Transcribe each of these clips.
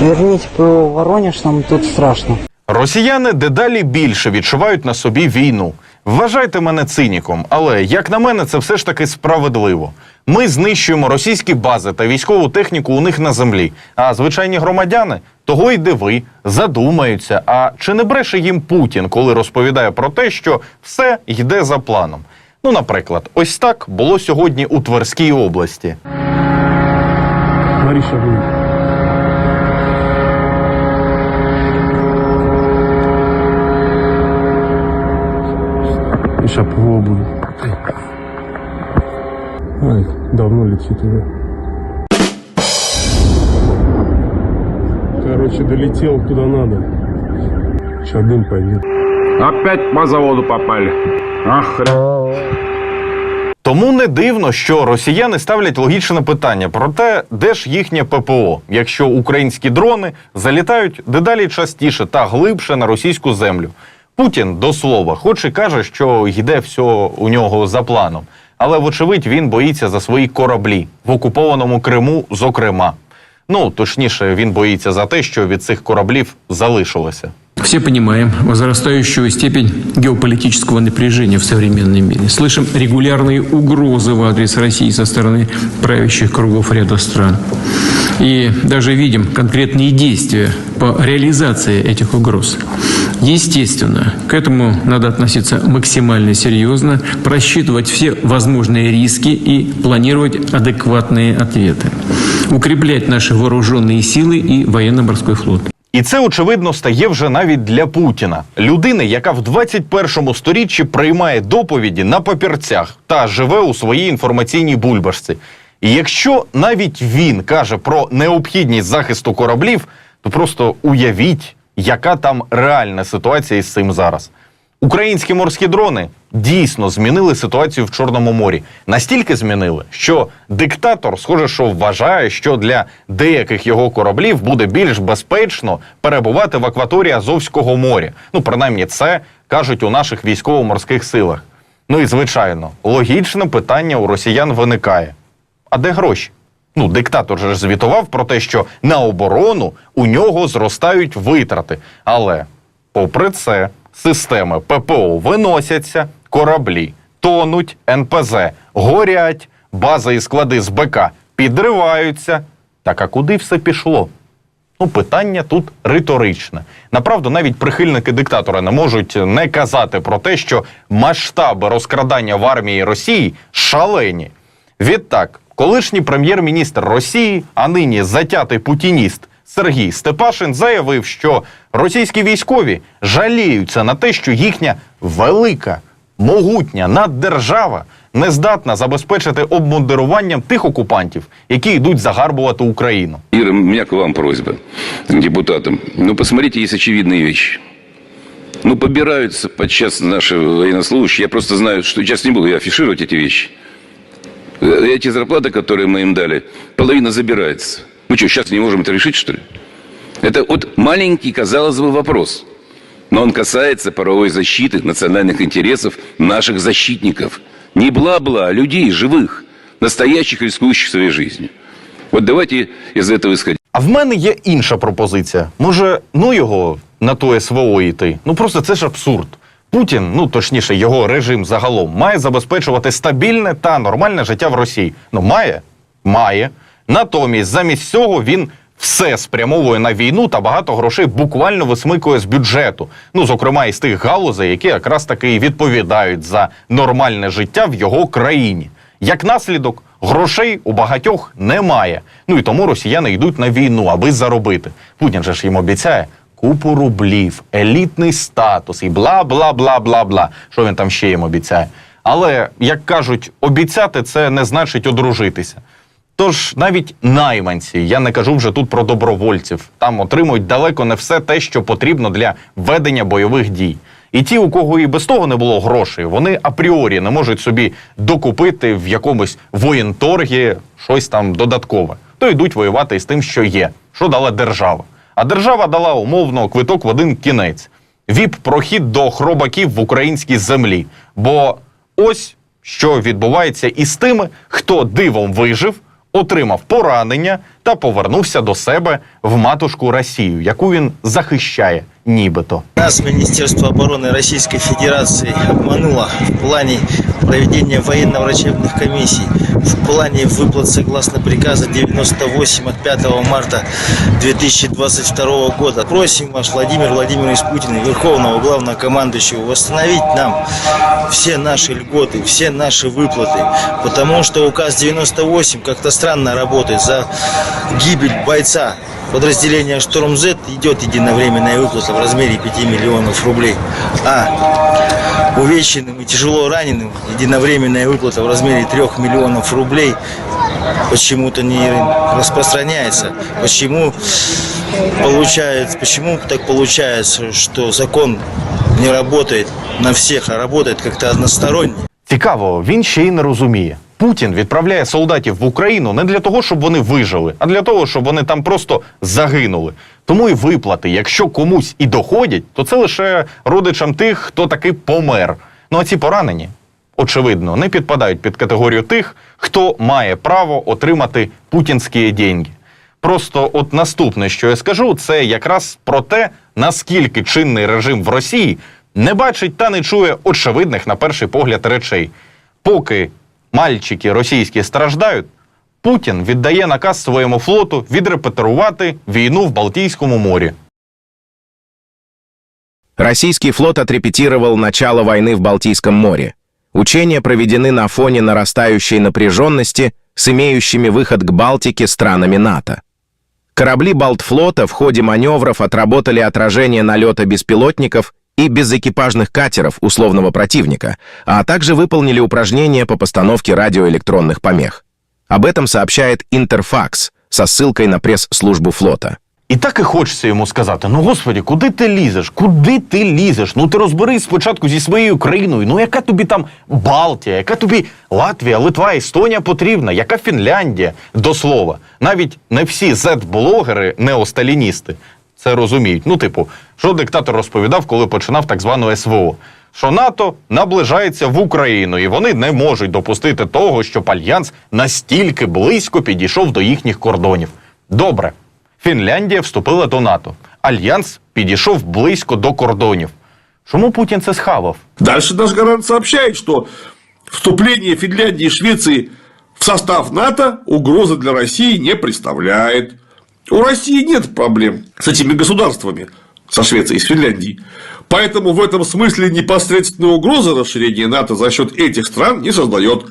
Верните про Воронеж, нам тут страшно. Росіяни дедалі більше відчувають на собі війну. Вважайте мене циніком, але як на мене, це все ж таки справедливо. Ми знищуємо російські бази та військову техніку у них на землі. А звичайні громадяни того й диви, задумаються. А чи не бреше їм Путін, коли розповідає про те, що все йде за планом? Ну, наприклад, ось так було сьогодні у Тверській області. Смотри, шапова будет. Ой, давно летит уже. Короче, долетел куда надо. Сейчас дым пойдет. Опять по заводу попали. Ах, Тому не дивно, що росіяни ставлять логічне питання про те, де ж їхнє ППО, якщо українські дрони залітають дедалі частіше та глибше на російську землю. Путін до слова, хоч і каже, що йде все у нього за планом, але вочевидь він боїться за свої кораблі в окупованому Криму, зокрема. Ну точніше, він боїться за те, що від цих кораблів залишилося. Все понимаем возрастающую степень геополитического напряжения в современном мире. Слышим регулярные угрозы в адрес России со стороны правящих кругов ряда стран. И даже видим конкретные действия по реализации этих угроз. Естественно, к этому надо относиться максимально серьезно, просчитывать все возможные риски и планировать адекватные ответы. Укреплять наши вооруженные силы и военно-морской флот. І це очевидно стає вже навіть для Путіна, людини, яка в 21 сторіччі приймає доповіді на папірцях та живе у своїй інформаційній бульбашці. І якщо навіть він каже про необхідність захисту кораблів, то просто уявіть, яка там реальна ситуація із цим зараз. Українські морські дрони дійсно змінили ситуацію в Чорному морі. Настільки змінили, що диктатор, схоже, що вважає, що для деяких його кораблів буде більш безпечно перебувати в акваторії Азовського моря. Ну, принаймні, це кажуть у наших військово-морських силах. Ну і звичайно, логічне питання у росіян виникає: а де гроші? Ну, диктатор же звітував про те, що на оборону у нього зростають витрати. Але, попри це, системи ППО виносяться, кораблі тонуть, НПЗ горять, бази і склади з БК підриваються. Так а куди все пішло? Ну, питання тут риторичне. Направду, навіть прихильники диктатора не можуть не казати про те, що масштаби розкрадання в армії Росії шалені. Відтак, колишній прем'єр-міністр Росії, а нині затятий путініст Сергій Степашин заявив, що російські військові жаліються на те, що їхня велика, могутня наддержава не здатна забезпечити обмундируванням тих окупантів, які йдуть загарбувати Україну. Ира, у вам просьба, депутатам. Ну, посмотрите, есть очевидные вещи. Ну, побираются подчас наши военнослужащие. Я просто знаю, что сейчас не буду я афишировать эти вещи. Э, Эти зарплаты, которые мы им дали, половина забирается. Мы что, сейчас не можем это решить, что ли? Это вот маленький, казалось бы, вопрос. Но он касается правовой защиты национальных интересов наших защитников. Не бла-бла, а людей живых, настоящих, рискующих своей жизнью. Вот давайте из этого исходить. А в мене є інша пропозиція. Може, ну його на то СВО йти. Ну просто це ж абсурд. Путін, ну точніше, його режим загалом, має забезпечувати стабільне та нормальне життя в Росії. Ну, має? Має. Натомість, замість цього він все спрямовує на війну та багато грошей буквально висмикує з бюджету. Ну, зокрема, із тих галузей, які якраз таки і відповідають за нормальне життя в його країні. Як наслідок, грошей у багатьох немає. Ну і тому росіяни йдуть на війну, аби заробити. Путін же ж їм обіцяє купу рублів, елітний статус і бла бла бла бла бла. Що він там ще їм обіцяє? Але як кажуть, обіцяти це не значить одружитися. Тож навіть найманці, я не кажу вже тут про добровольців, там отримують далеко не все те, що потрібно для ведення бойових дій. І ті, у кого і без того не було грошей, вони апріорі не можуть собі докупити в якомусь воєнторгі щось там додаткове. То йдуть воювати із тим, що є, що дала держава. А держава дала умовно квиток в один кінець. Віп прохід до хробаків в українській землі. Бо ось що відбувається із тими, хто дивом вижив, отримав поранення та та повернувся до себе в матушку Росію, яку він захищає, нібито. Нас Министерство обороны Российской Федерации обмануло в плане проведения военно-врачебных комиссий, в плане выплат согласно приказа 98 от 5 марта 2022 года. Просим ваш Владимир Владимирович Путин, Верховного Главнокомандующего, восстановить нам все наши льготы, все наши выплаты, потому что указ 98 как-то странно работает за гибель бойца подразделения «Шторм Z» идет единовременная выплата в размере 5 миллионов рублей, а увеченным и тяжело раненым единовременная выплата в размере 3 миллионов рублей почему-то не распространяется. Почему получается, почему так получается, что закон не работает на всех, а работает как-то односторонне? Цікаво, він ще й не розуміє. Путін відправляє солдатів в Україну не для того, щоб вони вижили, а для того, щоб вони там просто загинули. Тому і виплати, якщо комусь і доходять, то це лише родичам тих, хто таки помер. Ну а ці поранені, очевидно, не підпадають під категорію тих, хто має право отримати путінські деньги. Просто от наступне, що я скажу, це якраз про те, наскільки чинний режим в Росії не бачить та не чує очевидних на перший погляд речей. Поки мальчики російські страждають, Путін віддає наказ своєму флоту відрепетирувати війну в Балтійському морі. Российский флот отрепетировал начало войны в Балтийском море. Учения проведены на фоне нарастающей напряженности с имеющими выход к Балтике странами НАТО. Корабли Балтфлота в ходе маневров отработали отражение налета беспилотников и безэкипажных катеров условного противника, а также выполнили упражнения по постановке радиоэлектронных помех. Об этом сообщает Интерфакс со ссылкой на пресс-службу флота. І так і хочеться йому сказати: ну господі, куди ти лізеш? Куди ти лізеш? Ну ти розберись спочатку зі своєю країною. Ну яка тобі там Балтія, яка тобі Латвія, Литва, Естонія потрібна, яка Фінляндія? До слова, навіть не всі зет-блогери неосталіністи це розуміють. Ну, типу, що диктатор розповідав, коли починав так звану СВО. Що НАТО наближається в Україну, і вони не можуть допустити того, щоб альянс настільки близько підійшов до їхніх кордонів. Добре, Фінляндія вступила до НАТО. Альянс підійшов близько до кордонів. Чому Путін це схавав? Дальше наш гарант сообщает, что вступление Финляндии и Швеции в состав НАТО угрозы для России не представляет. У России нет проблем с этими государствами, со Швецией и с Финляндией. Поэтому в этом смысле непосредственной угрозы расширения НАТО за счет этих стран не создает.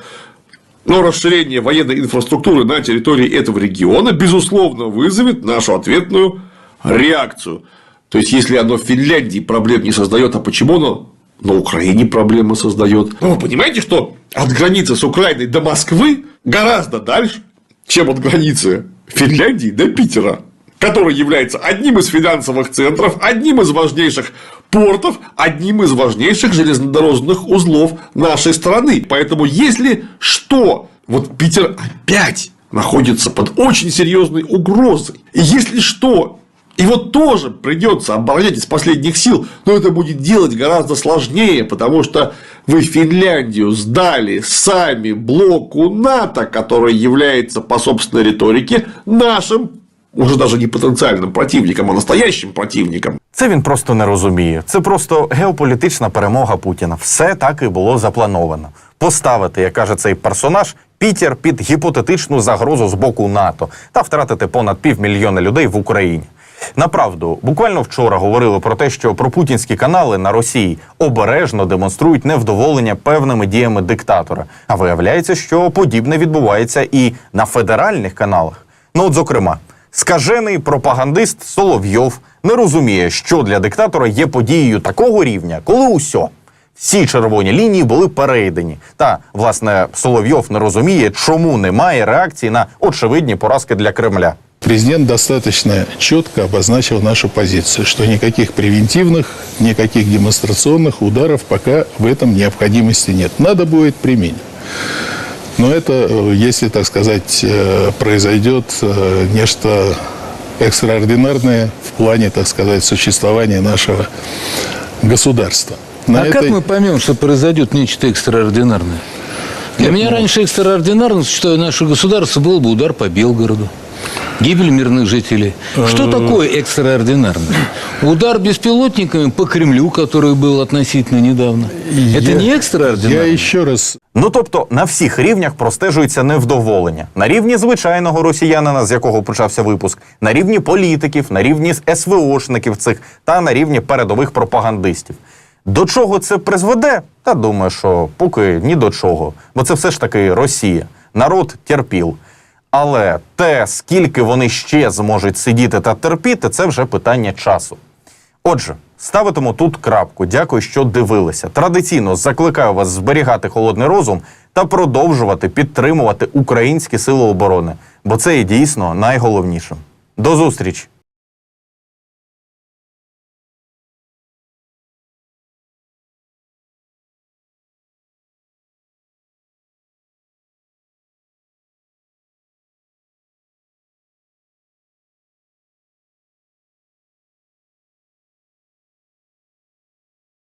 Но расширение военной инфраструктуры на территории этого региона, безусловно, вызовет нашу ответную реакцию. То есть, если оно в Финляндии проблем не создает, а почему оно на Украине проблемы создает? Ну, вы понимаете, что от границы с Украиной до Москвы гораздо дальше, чем от границы Финляндии до Питера, который является одним из финансовых центров, одним из важнейших портов, одним из важнейших железнодорожных узлов нашей страны. Поэтому, если что, вот Питер опять находится под очень серьезной угрозой. И если что, его тоже придется оборонять из последних сил, но это будет делать гораздо сложнее, потому что вы Финляндию сдали сами блоку НАТО, который является по собственной риторике нашим, уже даже не потенциальным противником, а настоящим противником. Це він просто не розуміє. Це просто геополітична перемога Путіна. Все так і було заплановано. Поставити, як каже цей персонаж, Пітер під гіпотетичну загрозу з боку НАТО та втратити понад півмільйона людей в Україні. Направду, буквально вчора говорили про те, що пропутінські канали на Росії обережно демонструють невдоволення певними діями диктатора. А виявляється, що подібне відбувається і на федеральних каналах. Ну, от, зокрема, скажений пропагандист Соловйов не розуміє, що для диктатора є подією такого рівня, коли усьо. Всі червоні лінії були перейдені. Та власне Соловйов не розуміє, чому немає реакції на очевидні поразки для Кремля. Президент достаточно четко обозначил нашу позицию, что никаких превентивных, никаких демонстрационных ударов пока в этом необходимости нет. Надо будет применить. Но это, э, если, так сказать, э, произойдет э, нечто экстраординарное в плане, так сказать, существования нашего государства. На а как мы поймем, что произойдет нечто экстраординарное? Для меня раньше экстраординарно, считаю, наше государство был бы удар по Белгороду. гибель мирных жителей. Что такое экстраординарное? Удар беспилотниками по Кремлю, который был относительно недавно. Это Я- не экстраординарно? Я еще раз Ну тобто на всіх рівнях простежується невдоволення. На рівні звичайного росіянина, з якого почався випуск, на рівні політиків, на рівні СВОшників цих та на рівні передових пропагандистів. До чого це призведе? Та думаю, що поки ні до чого. Бо це все ж таки Росія. Народ терпіл. Але те, скільки вони ще зможуть сидіти та терпіти, це вже питання часу. Отже, ставитиму тут крапку. Дякую, що дивилися. Традиційно закликаю вас зберігати холодний розум та продовжувати підтримувати українські сили оборони, бо це є дійсно найголовнішим. До зустрічі!